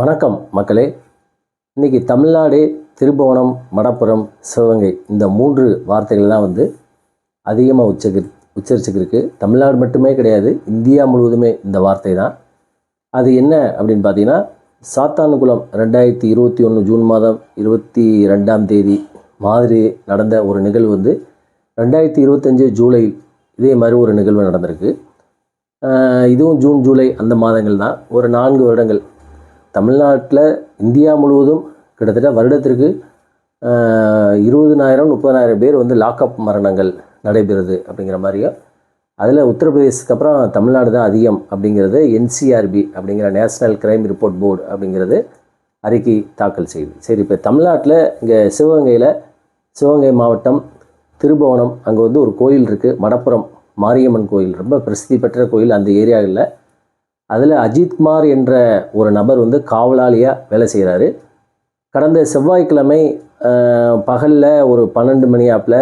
வணக்கம் மக்களே. இன்றைக்கி தமிழ்நாடு திருபுவனம் மடப்புறம் சிவகங்கை இந்த மூன்று வார்த்தைகள் தான் வந்து அதிகமாக உச்சரி உச்சரிச்சுக்கிருக்கு. தமிழ்நாடு மட்டுமே கிடையாது இந்தியா முழுவதுமே இந்த வார்த்தை தான். அது என்ன அப்படின்னு பார்த்தீங்கன்னா சாத்தானுகுளம் ரெண்டாயிரத்தி இருபத்தி ஒன்று ஜூன் மாதம் இருபத்தி ரெண்டாம் தேதி மாதிரி நடந்த ஒரு நிகழ்வு வந்து ரெண்டாயிரத்தி இருபத்தஞ்சு ஜூலை இதே மாதிரி ஒரு நிகழ்வு நடந்திருக்கு. இதுவும் ஜூன் ஜூலை அந்த மாதங்கள் தான். ஒரு நான்கு வருடங்கள் தமிழ்நாட்டில் இந்தியா முழுவதும் கிட்டத்தட்ட வருடத்திற்கு இருபதுனாயிரம் முப்பதாயிரம் பேர் வந்து லாக்அப் மரணங்கள் நடைபெறுது அப்படிங்கிற மாதிரியும் அதில் உத்தரப்பிரதேசத்துக்கு அப்புறம் தமிழ்நாடு தான் அதிகம் அப்படிங்கிறது என்சிஆர்பி அப்படிங்கிற நேஷ்னல் கிரைம் ரிப்போர்ட் போர்டு அப்படிங்கிறது அறிக்கை தாக்கல் செய்யுது சரி இப்போ தமிழ்நாட்டில் இங்கே சிவகங்கையில் சிவகங்கை மாவட்டம் திருபுவனம் அங்கே வந்து ஒரு கோயில் இருக்குது மடப்புறம் மாரியம்மன் கோயில். ரொம்ப பிரசித்தி பெற்ற கோயில் அந்த ஏரியாவில் அதில் அஜித்குமார் என்ற ஒரு நபர் வந்து காவலாளியாக வேலை செய்கிறாரு கடந்த செவ்வாய்க்கிழமை பகலில் ஒரு பன்னெண்டு மணி ஆப்பில்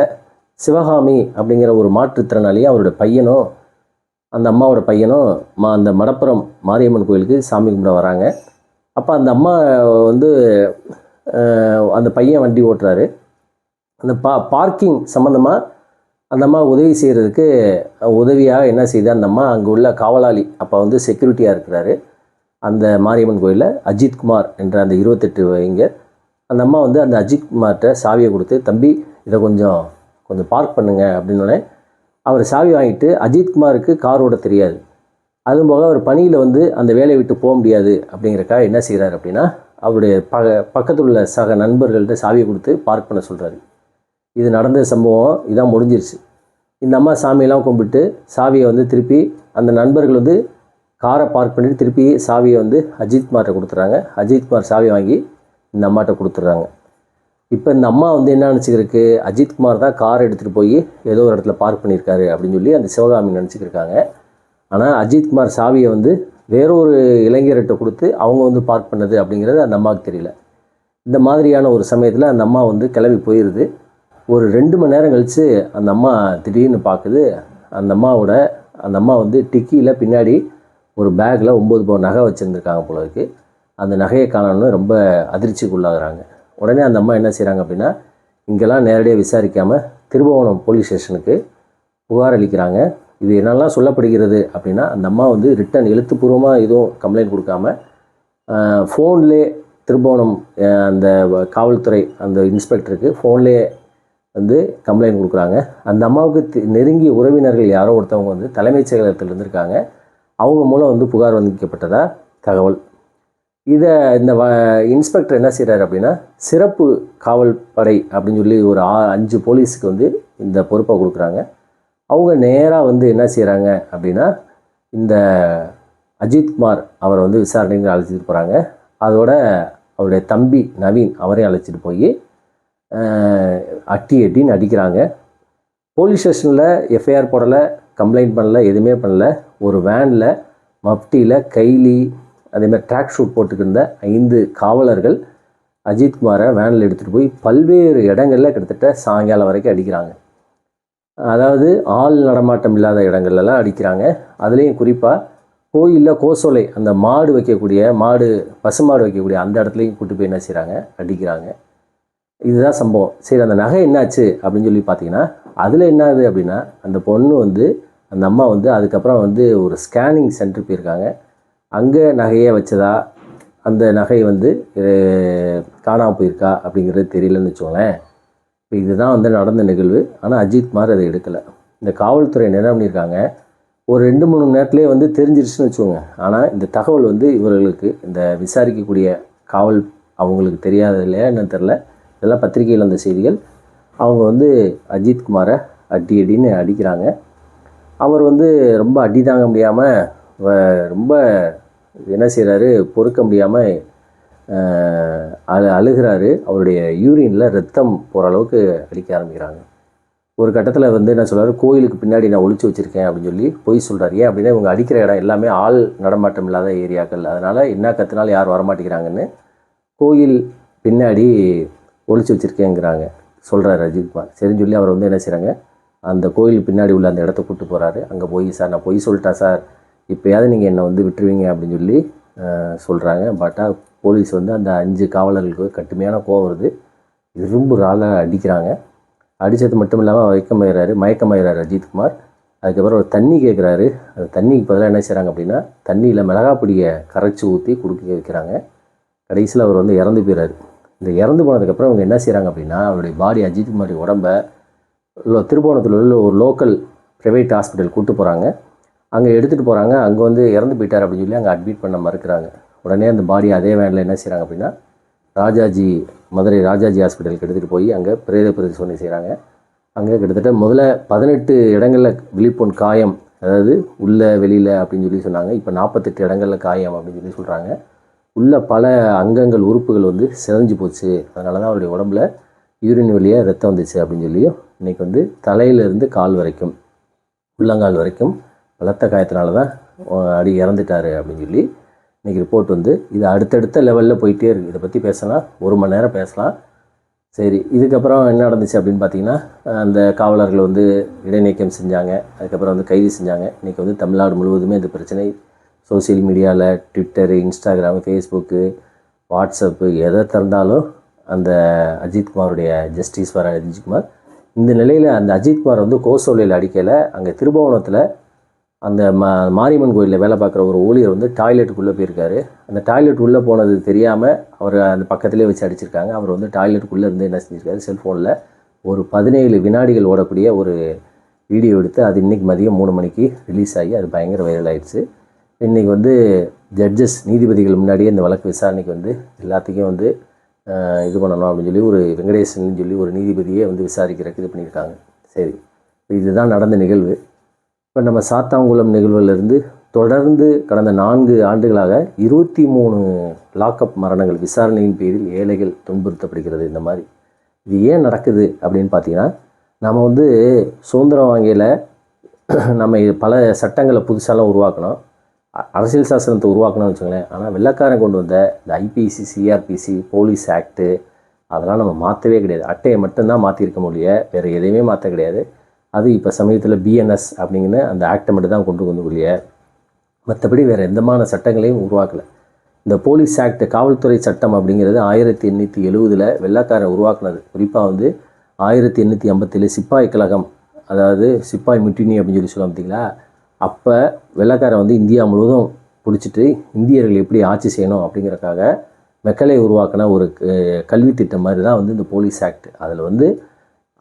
சிவகாமி அப்படிங்கிற ஒரு மாற்றுத்திறனாளியும் அவரோட பையனும் அந்த அம்மாவோட பையனும் மா அந்த மடப்புறம் மாரியம்மன் கோயிலுக்கு சாமி கும்பிட வராங்க. அப்போ அந்த அம்மா வந்து அந்த பையன் வண்டி ஓட்டுறாரு. அந்த பா பார்க்கிங் சம்மந்தமாக அந்த அம்மா உதவி செய்கிறதுக்கு உதவியாக என்ன செய்யுது அந்த அம்மா அங்கே உள்ள காவலாளி அப்போ வந்து செக்யூரிட்டியாக இருக்கிறாரு. அந்த மாரியம்மன் கோயிலில் அஜித்குமார் என்ற அந்த இருபத்தெட்டு வைங்கர் அந்த அம்மா வந்து அந்த அஜித்குமார்கிட்ட சாவியை கொடுத்து தம்பி இதை கொஞ்சம் கொஞ்சம் பார்க் பண்ணுங்க அப்படின்னோடனே அவர் சாவி வாங்கிட்டு அஜித்குமாருக்கு கார் ஓட தெரியாது. அதுவும் போக அவர் பணியில் வந்து அந்த வேலையை விட்டு போக முடியாது அப்படிங்கிறக்கா என்ன செய்கிறார் அப்படின்னா அவருடைய ப பக்கத்தில் உள்ள சக நண்பர்கள்ட்ட சாவியை கொடுத்து பார்க் பண்ண சொல்கிறாரு இது நடந்த சம்பவம் இதான் முடிஞ்சிருச்சு. இந்த அம்மா சாமியெல்லாம் கும்பிட்டு சாவியை வந்து திருப்பி அந்த நண்பர்கள் வந்து காரை பார்க் பண்ணிட்டு திருப்பி சாவியை வந்து அஜித்குமார்கிட்ட கொடுத்துட்றாங்க. அஜித்குமார் சாவி வாங்கி இந்த அம்மாட்ட கொடுத்துட்றாங்க. இப்போ இந்த அம்மா வந்து என்ன நினச்சிக்கிருக்கு? அஜித்குமார் தான் கார் எடுத்துகிட்டு போய் ஏதோ ஒரு இடத்துல பார்க் பண்ணியிருக்காரு அப்படின்னு சொல்லி அந்த சிவகாமி நினச்சிக்கிருக்காங்க. ஆனால் அஜித்குமார் சாவியை வந்து வேறொரு இளைஞர்கிட்ட கொடுத்து அவங்க வந்து பார்க் பண்ணது அப்படிங்கிறது அந்த அம்மாவுக்கு தெரியல. இந்த மாதிரியான ஒரு சமயத்தில் அந்த அம்மா வந்து கிளம்பி போயிடுது ஒரு ரெண்டு மணி நேரம் கழித்து அந்த அம்மா திடீர்னு பார்க்குது அந்த அம்மாவோட அந்த அம்மா வந்து டிக்கியில் பின்னாடி ஒரு பேக்கில் ஒம்பது பவுன் நகை வச்சுருந்துருக்காங்க போல இருக்குது அந்த நகையை காணணும்னு ரொம்ப அதிர்ச்சிக்குள்ளாகிறாங்க. உடனே அந்த அம்மா என்ன செய்கிறாங்க அப்படின்னா இங்கெல்லாம் நேரடியாக விசாரிக்காமல் திருபுவனம் போலீஸ் ஸ்டேஷனுக்கு புகார் அளிக்கிறாங்க. இது என்னெல்லாம் சொல்லப்படுகிறது அப்படின்னா அந்த அம்மா வந்து ரிட்டன் எழுத்துப்பூர்வமாக எதுவும் கம்ப்ளைண்ட் கொடுக்காம ஃபோன்லே திருபுவனம் அந்த வ- காவல்துறை அந்த இன்ஸ்பெக்டருக்கு ஃபோன்லேயே வந்து கம்ப்ளைண்ட் கொடுக்குறாங்க. அந்த அம்மாவுக்கு தி- நெருங்கிய உறவினர்கள் யாரோ ஒருத்தவங்க வந்து தலைமைச் செயலகத்தில் இருந்திருக்காங்க. அவங்க மூலம் வந்து புகார் வந்திக்கப்பட்டதா தகவல். இதை இந்த வ இன்ஸ்பெக்டர் என்ன செய்கிறாரு அப்படின்னா சிறப்பு காவல் படை அப்படின்னு சொல்லி ஒரு ஆ அஞ்சு போலீஸுக்கு வந்து இந்த பொறுப்பை கொடுக்குறாங்க. அவங்க நேராக வந்து என்ன செய்கிறாங்க அப்படின்னா இந்த அஜித்குமார் அவரை வந்து விசாரணைக்கு அழைச்சிட்டு போகிறாங்க அதோட அவருடைய தம்பி நவீன் அவரையும் அழைச்சிட்டு போய் அட்டி அட்டின்னு அடிக்கிறாங்க. போலீஸ் ஸ்டேஷனில் எஃப்ஐஆர் போடலை கம்ப்ளைண்ட் பண்ணல எதுவுமே பண்ணல. ஒரு வேனில் மப்டியில் கைலி அதேமாதிரி ட்ராக் ஷூட் போட்டுக்கிருந்த ஐந்து காவலர்கள் அஜித்குமாரை வேனில் எடுத்துகிட்டு போய் பல்வேறு இடங்களில் கிட்டத்தட்ட சாயங்காலம் வரைக்கும் அடிக்கிறாங்க. அதாவது ஆள் நடமாட்டம் இல்லாத இடங்கள்லாம் அடிக்கிறாங்க. அதுலேயும் குறிப்பாக கோயிலில் கோசோலை அந்த மாடு வைக்கக்கூடிய மாடு பசுமாடு வைக்கக்கூடிய அந்த இடத்துலையும் கூட்டி போய் என்ன செய்கிறாங்க அடிக்கிறாங்க. இதுதான் சம்பவம். சரி அந்த நகை என்னாச்சு அப்படின்னு சொல்லி பார்த்தீங்கன்னா அதில் என்ன ஆகுது அப்படின்னா அந்த பொண்ணு வந்து அந்த அம்மா வந்து அதுக்கப்புறம் வந்து ஒரு ஸ்கேனிங் சென்டர் போயிருக்காங்க. அங்கே நகையை வச்சதா? அந்த நகை வந்து காணாமல் போயிருக்கா அப்படிங்கிறது தெரியலன்னு வச்சுக்கோங்களேன். இப்போ இதுதான் வந்து நடந்த நிகழ்வு. ஆனால் அஜித்குமார் அதை எடுக்கலை. இந்த காவல்துறை என்ன பண்ணியிருக்காங்க? ஒரு ரெண்டு மூணு மணி நேரத்துலேயே வந்து தெரிஞ்சிருச்சுன்னு வச்சுக்கோங்க. ஆனால் இந்த தகவல் வந்து இவர்களுக்கு இந்த விசாரிக்கக்கூடிய காவல் அவங்களுக்கு தெரியாத இல்லையா என்னன்னு தெரில இதெல்லாம் பத்திரிகையில் வந்த செய்திகள் அவங்க வந்து அஜித்குமாரை அடி அடின்னு அடிக்கிறாங்க. அவர் வந்து ரொம்ப அடி தாங்க முடியாமல் ரொம்ப என்ன செய்கிறாரு பொறுக்க முடியாமல் அழு அழுகிறாரு. அவருடைய யூரினில் ரத்தம் போகிற அளவுக்கு அடிக்க ஆரம்பிக்கிறாங்க. ஒரு கட்டத்தில் வந்து என்ன சொல்கிறார் கோயிலுக்கு பின்னாடி நான் ஒழிச்சு வச்சுருக்கேன் அப்படின்னு சொல்லி பொய் சொல்கிறார் ஏன் அப்படின்னா இவங்க அடிக்கிற இடம் எல்லாமே ஆள் நடமாட்டம் இல்லாத ஏரியாக்கள். அதனால் என்ன கத்தினாலும் யார் வரமாட்டேங்கிறாங்கன்னு கோயில் பின்னாடி ஒழிச்சு வச்சுருக்கேங்கிறாங்க. சொல்கிறார் ரஜித்குமார் சரின்னு சொல்லி அவர் வந்து என்ன செய்கிறாங்க அந்த கோயில் பின்னாடி உள்ள அந்த இடத்த கூட்டு போகிறாரு அங்கே போய் சார் நான் பொய் சொல்லிட்டேன் சார். இப்போயாவது நீங்கள் என்னை வந்து விட்டுருவீங்க அப்படின்னு சொல்லி சொல்கிறாங்க பட்டா போலீஸ் வந்து அந்த அஞ்சு காவலர்களுக்கு கட்டுமையான கோவம் வருது. இரும்பு ராலாக அடிக்கிறாங்க. அடித்தது மட்டும் இல்லாமல் வைக்கமாயிறாரு மயக்கமாயிறாரு அஜித்குமார் அதுக்கப்புறம் ஒரு தண்ணி கேட்குறாரு அந்த தண்ணிக்கு பதிலாக என்ன செய்கிறாங்க அப்படின்னா தண்ணியில் மிளகாப்பொடியை கரைச்சி ஊற்றி கொடுக்க வைக்கிறாங்க. கடைசியில் அவர் வந்து இறந்து போயிறாரு. இந்த இறந்து போனதுக்கப்புறம் அவங்க என்ன செய்கிறாங்க அப்படின்னா அவருடைய பாடி அஜித்குமார் உடம்ப லோ- திருபுவனத்தில் உள்ள ஒரு லோக்கல் ப்ரைவேட் ஹாஸ்பிட்டல் கூப்பிட்டு போகிறாங்க அங்கே எடுத்துகிட்டு போகிறாங்க அங்கே வந்து இறந்து போயிட்டார் அப்படின்னு சொல்லி அங்கே அட்மிட் பண்ண மறுக்கிறாங்க. உடனே அந்த பாடி அதே வேனில் என்ன செய்கிறாங்க அப்படின்னா ராஜாஜி மதுரை ராஜாஜி ஹாஸ்பிட்டலுக்கு எடுத்துகிட்டு போய் அங்கே பிரேத பரிசோதனை செய்கிறாங்க அங்கே கிட்டத்தட்ட முதல்ல பதினெட்டு இடங்களில் விழிப்புண் காயம் அதாவது உள்ள வெளியில் அப்படின்னு சொல்லி சொன்னாங்க. இப்போ நாற்பத்தெட்டு இடங்களில் காயம் அப்படின்னு சொல்லி சொல்கிறாங்க உள்ள பல அங்கங்கள் உறுப்புகள் வந்து சிதஞ்சு போச்சு. அதனால தான் அவருடைய உடம்புல யூரின் வழியாக ரத்தம் வந்துச்சு அப்படின்னு சொல்லியும் இன்றைக்கி வந்து தலையிலிருந்து கால் வரைக்கும் உள்ளங்கால் வரைக்கும் பலத்த காயத்தினால தான் அடி இறந்துட்டாரு அப்படின்னு சொல்லி இன்றைக்கி ரிப்போர்ட் வந்து இது அடுத்தடுத்த லெவலில் போயிட்டே இருக்குது இதை பற்றி பேசலாம். ஒரு மணி நேரம் பேசலாம். சரி இதுக்கப்புறம் என்ன நடந்துச்சு அப்படின்னு பார்த்தீங்கன்னா அந்த காவலர்கள் வந்து இடைநீக்கம் செஞ்சாங்க. அதுக்கப்புறம் வந்து கைது செஞ்சாங்க. இன்றைக்கி வந்து தமிழ்நாடு முழுவதுமே இந்த பிரச்சனை சோஷியல் மீடியாவில் ட்விட்டரு இன்ஸ்டாகிராமு ஃபேஸ்புக்கு வாட்ஸ்அப்பு எதை திறந்தாலும் அந்த அஜித்குமாருடைய ஜஸ்டிஸ் வர அஜித்குமார் இந்த நிலையில் அந்த அஜித்குமார் வந்து கோசோலையில் அடிக்கையில் அங்கே திருபுவனத்தில் அந்த மா மாரியம்மன் கோயிலில் வேலை பார்க்குற ஒரு ஊழியர் வந்து டாய்லெட்டுக்குள்ளே போயிருக்காரு. அந்த டாய்லெட் உள்ளே போனது தெரியாமல் அவர் அந்த பக்கத்துலேயே வச்சு அடிச்சிருக்காங்க. அவர் வந்து டாய்லெட்டுக்குள்ளே இருந்து என்ன செஞ்சிருக்காரு? செல்ஃபோனில் ஒரு பதினேழு வினாடிகள் ஓடக்கூடிய ஒரு வீடியோ எடுத்து அது இன்றைக்கி மதியம் மூணு மணிக்கு ரிலீஸ் ஆகி அது பயங்கர வைரல் ஆயிடுச்சு. இன்றைக்கி வந்து ஜட்ஜஸ் நீதிபதிகள் முன்னாடியே இந்த வழக்கு விசாரணைக்கு வந்து எல்லாத்துக்கும் வந்து இது பண்ணணும் அப்படின்னு சொல்லி ஒரு வெங்கடேசன் சொல்லி ஒரு நீதிபதியே வந்து விசாரிக்கிறதுக்கு இது பண்ணியிருக்காங்க. சரி. இதுதான் நடந்த நிகழ்வு. இப்போ நம்ம சாத்தாங்குளம் நிகழ்வுலேருந்து தொடர்ந்து கடந்த நான்கு ஆண்டுகளாக இருபத்தி மூணு லாக்அப் மரணங்கள் விசாரணையின் பேரில் ஏழைகள் துன்புறுத்தப்படுகிறது இந்த மாதிரி. இது ஏன் நடக்குது அப்படின்னு பார்த்தீங்கன்னா நம்ம வந்து சுதந்திரம் வாங்கியில் நம்ம பல சட்டங்களை புதுசாலாம் உருவாக்கணும். அரசியல் சாசனத்தை உருவாக்கணும்னு வச்சுங்களேன் ஆனால் வெள்ளக்காரன் கொண்டு வந்த இந்த ஐபிசி சிஆர்பிசி போலீஸ் ஆக்ட்டு அதெல்லாம் நம்ம மாற்றவே கிடையாது. அட்டையை மட்டும்தான் மாற்றிருக்க முடிய வேறு எதையுமே மாற்ற கிடையாது. அது இப்போ சமயத்தில் பிஎன்எஸ் அப்படிங்கிற அந்த ஆக்டை மட்டும் தான் கொண்டு வந்து முடிய மற்றபடி வேறு எந்தமான சட்டங்களையும் உருவாக்கலை. இந்த போலீஸ் ஆக்ட் காவல்துறை சட்டம் அப்படிங்கிறது ஆயிரத்தி எண்ணூற்றி எழுவதில் வெள்ளக்காரன் உருவாக்குனது. குறிப்பாக வந்து ஆயிரத்தி எண்ணூற்றி ஐம்பத்தேழு சிப்பாய் கழகம் அதாவது சிப்பாய் முட்டினி அப்படின்னு சொல்லி சொல்லுவாங்க பார்த்தீங்களா அப்போ வெள்ளைக்காரன் வந்து இந்தியா முழுவதும் பிடிச்சிட்டு இந்தியர்கள் எப்படி ஆட்சி செய்யணும் அப்படிங்கிறக்காக மெக்கலை உருவாக்கின ஒரு க- கல்வி திட்டம் மாதிரி தான் வந்து இந்த போலீஸ் ஆக்ட். அதில் வந்து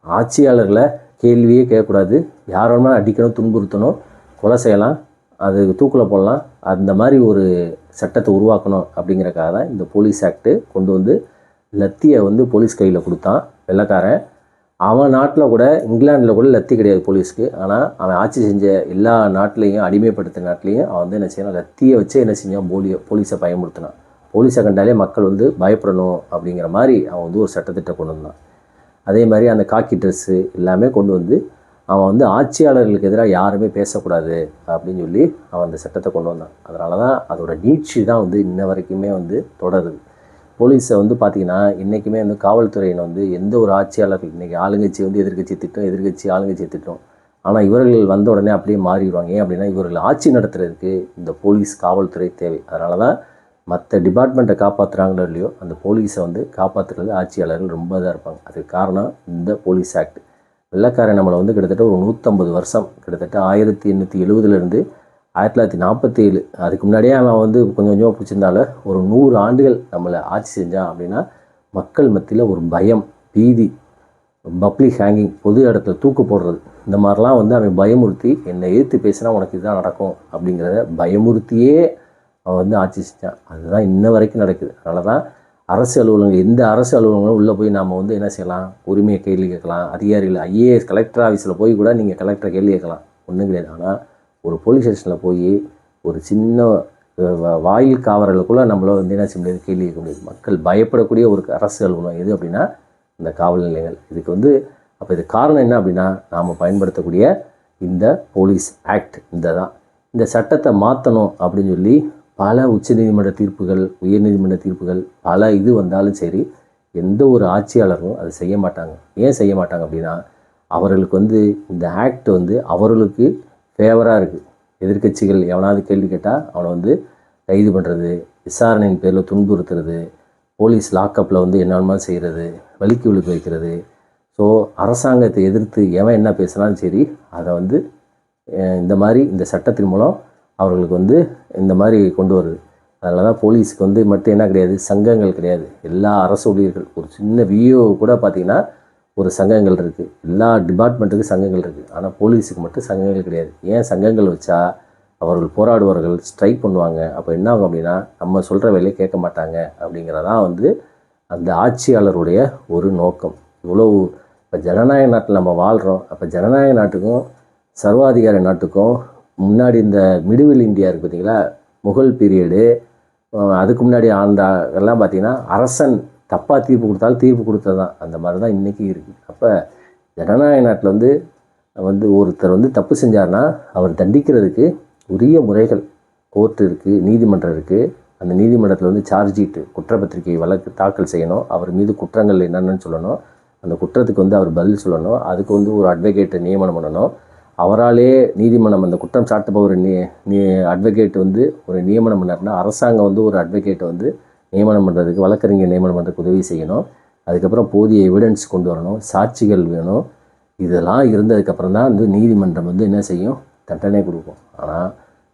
ஆட்சியாளர்களை கேள்வியே கேட்கக்கூடாது. யாரோனா அடிக்கணும் துன்புறுத்தணும் கொலை செய்யலாம் அது தூக்கில் போடலாம். அந்த மாதிரி ஒரு சட்டத்தை உருவாக்கணும் அப்படிங்கிறக்காக தான் இந்த போலீஸ் ஆக்ட்டு கொண்டு வந்து லத்தியை வந்து போலீஸ் கையில் கொடுத்தான் வெள்ளக்காரன். அவன் நாட்டில் கூட இங்கிலாந்தில் கூட லத்தி கிடையாது போலீஸ்க்கு. ஆனால் அவன் ஆட்சி செஞ்ச எல்லா நாட்டிலையும் அடிமைப்படுத்த நாட்டிலையும் அவன் வந்து என்ன செய்யணும் லத்தியை வச்சு என்ன செஞ்சான்? போலியோ போலீஸை பயமுறுத்தினான். போலீஸை கண்டாலே மக்கள் வந்து பயப்படணும் அப்படிங்கிற மாதிரி அவன் வந்து ஒரு சட்டத்திட்டம் கொண்டு வந்தான். அதே மாதிரி அந்த காக்கி ட்ரெஸ்ஸு எல்லாமே கொண்டு வந்து அவன் வந்து ஆட்சியாளர்களுக்கு எதிராக யாருமே பேசக்கூடாது அப்படின்னு சொல்லி அவன் அந்த சட்டத்தை கொண்டு வந்தான். அதனால தான் அதோட நீட்சி தான் வந்து இன்ன வரைக்குமே வந்து தொடருது. போலீஸை வந்து பார்த்திங்கன்னா இன்றைக்குமே வந்து காவல்துறையினர் வந்து எந்த ஒரு ஆட்சியாளர்கள் இன்றைக்கி ஆளுங்கட்சி வந்து எதிர்கட்சி திட்டம் எதிர்க்கட்சி ஆளுங்கட்சி திட்டம். ஆனால் இவர்கள் வந்த உடனே அப்படியே மாறிடுவாங்க. ஏன் அப்படின்னா இவர்கள் ஆட்சி நடத்துறதுக்கு இந்த போலீஸ் காவல்துறை தேவை. அதனால தான் மற்ற டிபார்ட்மெண்ட்டை காப்பாற்றுறாங்களோ இல்லையோ அந்த போலீஸை வந்து காப்பாற்றுறது ஆட்சியாளர்கள் ரொம்ப இதாக இருப்பாங்க. அதுக்கு காரணம் இந்த போலீஸ் ஆக்ட். வெள்ளக்காரன் நம்மளை வந்து கிட்டத்தட்ட ஒரு நூற்றம்பது வருஷம் கிட்டத்தட்ட ஆயிரத்தி எண்ணூற்றி எழுபதுலேருந்து ஆயிரத்தி தொள்ளாயிரத்தி நாற்பத்தேழு அதுக்கு முன்னாடியே அவன் வந்து கொஞ்சம் கொஞ்சமாக பிடிச்சிருந்தாலும் ஒரு நூறு ஆண்டுகள் நம்மளை ஆட்சி செஞ்சான் அப்படின்னா மக்கள் மத்தியில் ஒரு பயம் பீதி பப்ளிக் ஹேங்கிங் பொது இடத்துல தூக்கு போடுறது. இந்த மாதிரிலாம் வந்து அவன் பயமுறுத்தி என்னை எதிர்த்து பேசினா உனக்கு இதுதான் நடக்கும் அப்படிங்கிறத பயமுறுத்தியே அவன் வந்து ஆட்சி செஞ்சான். அதுதான் இன்ன வரைக்கும் நடக்குது. அதனால தான் அரசு அலுவலகங்கள் எந்த அரசு அலுவலகங்களும் உள்ளே போய் நாம் வந்து என்ன செய்யலாம்? உரிமையை கேள்வி கேட்கலாம். அதிகாரிகள் ஐஏஎஸ் கலெக்டர் ஆஃபீஸில் போய் கூட நீங்கள் கலெக்டரை கேள்வி கேட்கலாம். ஒன்றும் கிடையாது. ஆனால் ஒரு போலீஸ் ஸ்டேஷனில் போய் ஒரு சின்ன வாயில் காவலர்களுக்குள்ளே நம்மள வந்து என்ன செய்ய முடியாது? கேள்வி கேட்க முடியாது. மக்கள் பயப்படக்கூடிய ஒரு அரசு அலுவலகம் எது அப்படின்னா இந்த காவல் நிலையங்கள். இதுக்கு வந்து அப்போ இது காரணம் என்ன அப்படின்னா நாம் பயன்படுத்தக்கூடிய இந்த போலீஸ் ஆக்ட் இந்த தான் இந்த சட்டத்தை மாற்றணும் அப்படின்னு சொல்லி பல உச்சநீதிமன்ற தீர்ப்புகள் உயர்நீதிமன்ற தீர்ப்புகள் பல இது வந்தாலும் சரி எந்த ஒரு ஆட்சியாளரும் அதை செய்ய மாட்டாங்க. ஏன் செய்ய மாட்டாங்க அப்படின்னா அவர்களுக்கு வந்து இந்த ஆக்ட் வந்து அவர்களுக்கு ஃபேவராக இருக்குது எதிர்க்கட்சிகள் எவனாவது கேள்வி கேட்டால் அவனை வந்து கைது பண்ணுறது விசாரணையின் பேரில் துன்புறுத்துறது போலீஸ் லாக்கப்பில் வந்து என்னென்னமா செய்கிறது வலிக்கு விழுக்க வைக்கிறது. ஸோ அரசாங்கத்தை எதிர்த்து எவன் என்ன பேசினாலும் சரி அதை வந்து இந்த மாதிரி இந்த சட்டத்தின் மூலம் அவர்களுக்கு வந்து இந்த மாதிரி கொண்டு வருது. அதனால தான் போலீஸுக்கு வந்து மட்டும் என்ன கிடையாது சங்கங்கள் கிடையாது. எல்லா அரசு ஊழியர்கள் ஒரு சின்ன விஓ கூட பார்த்திங்கன்னா ஒரு சங்கங்கள் இருக்குது எல்லா டிபார்ட்மெண்ட்டுக்கும் சங்கங்கள் இருக்குது ஆனால் போலீஸுக்கு மட்டும் சங்கங்கள் கிடையாது. ஏன் சங்கங்கள் வச்சா அவர்கள் போராடுவார்கள் ஸ்ட்ரைக் பண்ணுவாங்க. அப்போ என்ன ஆகும் அப்படின்னா நம்ம சொல்கிற வேலையை கேட்க மாட்டாங்க அப்படிங்கிறதான் வந்து அந்த ஆட்சியாளருடைய ஒரு நோக்கம். இவ்வளோ இப்போ ஜனநாயக நாட்டில் நம்ம வாழ்கிறோம் அப்போ ஜனநாயக நாட்டுக்கும் சர்வாதிகார நாட்டுக்கும் முன்னாடி இந்த மிடிவில் இந்தியா இருக்குது பார்த்தீங்களா முகல் பீரியடு அதுக்கு முன்னாடி ஆண்ட எல்லாம் பார்த்திங்கன்னா அரசன் தப்பாக தீர்ப்பு கொடுத்தாலும் தீர்ப்பு கொடுத்தது தான் அந்த மாதிரி தான் இன்றைக்கி இருக்குது அப்போ ஜனநாயக நாட்டில் வந்து வந்து ஒருத்தர் வந்து தப்பு செஞ்சார்னா அவர் தண்டிக்கிறதுக்கு உரிய முறைகள் கோர்ட் இருக்குது நீதிமன்றம் இருக்குது அந்த நீதிமன்றத்தில் வந்து சார்ஜ் ஷீட்டு குற்றப்பத்திரிகை வழக்கு தாக்கல் செய்யணும். அவர் மீது குற்றங்கள் என்னென்னு சொல்லணும். அந்த குற்றத்துக்கு வந்து அவர் பதில் சொல்லணும். அதுக்கு வந்து ஒரு அட்வொகேட்டை நியமனம் பண்ணணும். அவராலே நீதிமன்றம் அந்த குற்றம் சாட்டுபவர் நீ நீ அட்வொகேட் வந்து ஒரு நியமனம் பண்ணார்னா அரசாங்கம் வந்து ஒரு அட்வொகேட்டை வந்து நியமனம் பண்ணுறதுக்கு வழக்கறிஞர் நியமனம் பண்ணுறதுக்கு உதவி செய்யணும். அதுக்கப்புறம் போதிய எவிடன்ஸ் கொண்டு வரணும். சாட்சிகள் வேணும். இதெல்லாம் இருந்ததுக்கப்புறம் தான் வந்து நீதிமன்றம் வந்து என்ன செய்யும்? தண்டனை கொடுக்கும். ஆனால்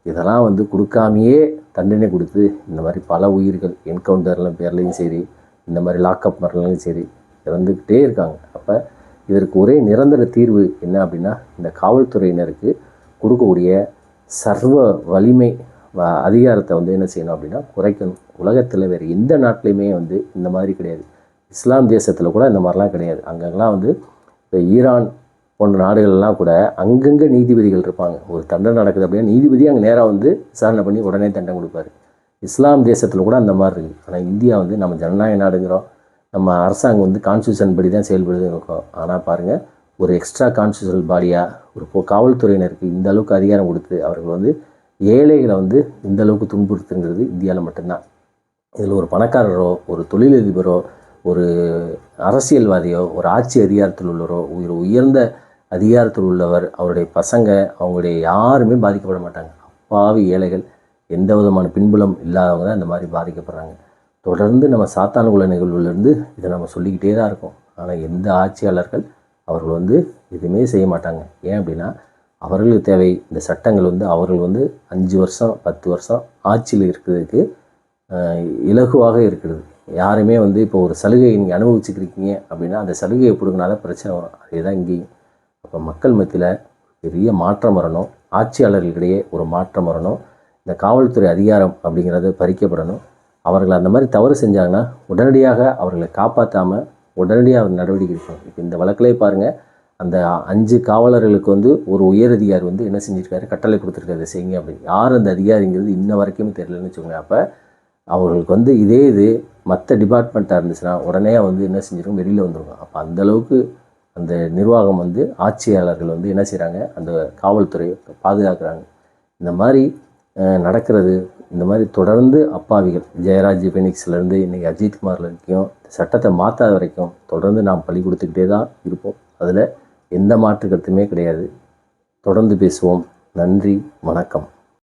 இதெல்லாம் வந்து கொடுக்காமையே தண்டனை கொடுத்து இந்த மாதிரி பல உயிர்கள் என்கவுண்டர்லாம் பேர்லையும் சரி இந்த மாதிரி லாக்அப் மரலையும் சரி இறந்துக்கிட்டே இருக்காங்க. அப்போ இதற்கு ஒரே நிரந்தர தீர்வு என்ன அப்படின்னா இந்த காவல்துறையினருக்கு கொடுக்கக்கூடிய சர்வ வலிமை அதிகாரத்தை வந்து என்ன செய்யணும் அப்படின்னா குறைக்கணும். உலகத்தில் வேறு எந்த நாட்டிலையுமே வந்து இந்த மாதிரி கிடையாது. இஸ்லாம் தேசத்தில் கூட இந்த மாதிரிலாம் கிடையாது. அங்கங்கெல்லாம் வந்து இப்போ ஈரான் போன்ற நாடுகள்லாம் கூட அங்கங்கே நீதிபதிகள் இருப்பாங்க. ஒரு தண்டனை நடக்குது அப்படின்னா நீதிபதி அங்கே நேராக வந்து விசாரணை பண்ணி உடனே தண்டனை கொடுப்பாரு. இஸ்லாம் தேசத்தில் கூட அந்த மாதிரி இருக்குது ஆனால் இந்தியா வந்து நம்ம ஜனநாயக நாடுங்கிறோம். நம்ம அரசாங்கம் வந்து கான்ஸ்டியூஷன் படி தான் செயல்படுது இருக்கோம். ஆனால் பாருங்கள் ஒரு எக்ஸ்ட்ரா கான்ஸ்டியூஷனல் பாடியாக ஒரு காவல்துறையினருக்கு இந்த அளவுக்கு அதிகாரம் கொடுத்து அவர்கள் வந்து ஏழைகளை வந்து இந்த அளவுக்கு துன்புறுத்துங்கிறது இந்தியாவில் மட்டும்தான். இதில் ஒரு பணக்காரரோ ஒரு தொழிலதிபரோ ஒரு அரசியல்வாதியோ ஒரு ஆட்சி அதிகாரத்தில் உள்ளவரோ ஒரு உயர்ந்த அதிகாரத்தில் உள்ளவர் அவருடைய பசங்க அவங்களுடைய யாருமே பாதிக்கப்பட மாட்டாங்க. அப்பாவி ஏழைகள் எந்த விதமான பின்புலம் இல்லாதவங்க தான் இந்த மாதிரி பாதிக்கப்படுறாங்க. தொடர்ந்து நம்ம சாத்தானுகுல நிகழ்வுலேருந்து இதை நம்ம சொல்லிக்கிட்டே தான் இருக்கோம். ஆனால் எந்த ஆட்சியாளர்கள் அவர்கள் வந்து எதுவுமே செய்ய மாட்டாங்க. ஏன் அப்படின்னா அவர்களுக்கு தேவை இந்த சட்டங்கள் வந்து அவர்கள் வந்து அஞ்சு வருஷம் பத்து வருஷம் ஆட்சியில் இருக்கிறதுக்கு இலகுவாக இருக்கிறது. யாருமே வந்து இப்போ ஒரு சலுகையை நீங்கள் அனுபவிச்சுக்கிறீங்க அப்படின்னா அந்த சலுகையை பிடுங்கினால பிரச்சனை வரும். அதே தான் இங்கேயும். அப்போ மக்கள் மத்தியில் பெரிய மாற்றம் வரணும். ஆட்சியாளர்களிடையே ஒரு மாற்றம் வரணும். இந்த காவல்துறை அதிகாரம் அப்படிங்கிறது பறிக்கப்படணும். அவர்கள் அந்த மாதிரி தவறு செஞ்சாங்கன்னா உடனடியாக அவர்களை காப்பாற்றாமல் உடனடியாக அவர் நடவடிக்கை எடுக்கணும். இப்போ இந்த வழக்கிலே பாருங்கள் அந்த அஞ்சு காவலர்களுக்கு வந்து ஒரு உயர் அதிகாரி வந்து என்ன செஞ்சுருக்காரு? கட்டளை கொடுத்துருக்காரு செய்யுங்க அப்படின்னு. யார் அந்த அதிகாரிங்கிறது இன்ன வரைக்கும் தெரியலன்னு வச்சுக்கோங்க அப்போ அவர்களுக்கு வந்து இதே இது மற்ற டிபார்ட்மெண்ட்டாக இருந்துச்சுன்னா உடனே வந்து என்ன செஞ்சிருக்கும்? வெளியில் வந்துருக்கும். அப்போ அந்தளவுக்கு அந்த நிர்வாகம் வந்து ஆட்சியாளர்கள் வந்து என்ன செய்கிறாங்க அந்த காவல்துறையை பாதுகாக்கிறாங்க. இந்த மாதிரி நடக்கிறது இந்த மாதிரி தொடர்ந்து அப்பாவிகள் ஜெயராஜ் பெனிக்ஸ்லேருந்து இன்றைக்கி அஜித்குமார் வரைக்கும் சட்டத்தை மாற்றாத வரைக்கும் தொடர்ந்து நாம் பழி கொடுத்துக்கிட்டே தான் இருப்போம். அதில் எந்த மாற்று கருத்துமே கிடையாது. தொடர்ந்து பேசுவோம். நன்றி வணக்கம்.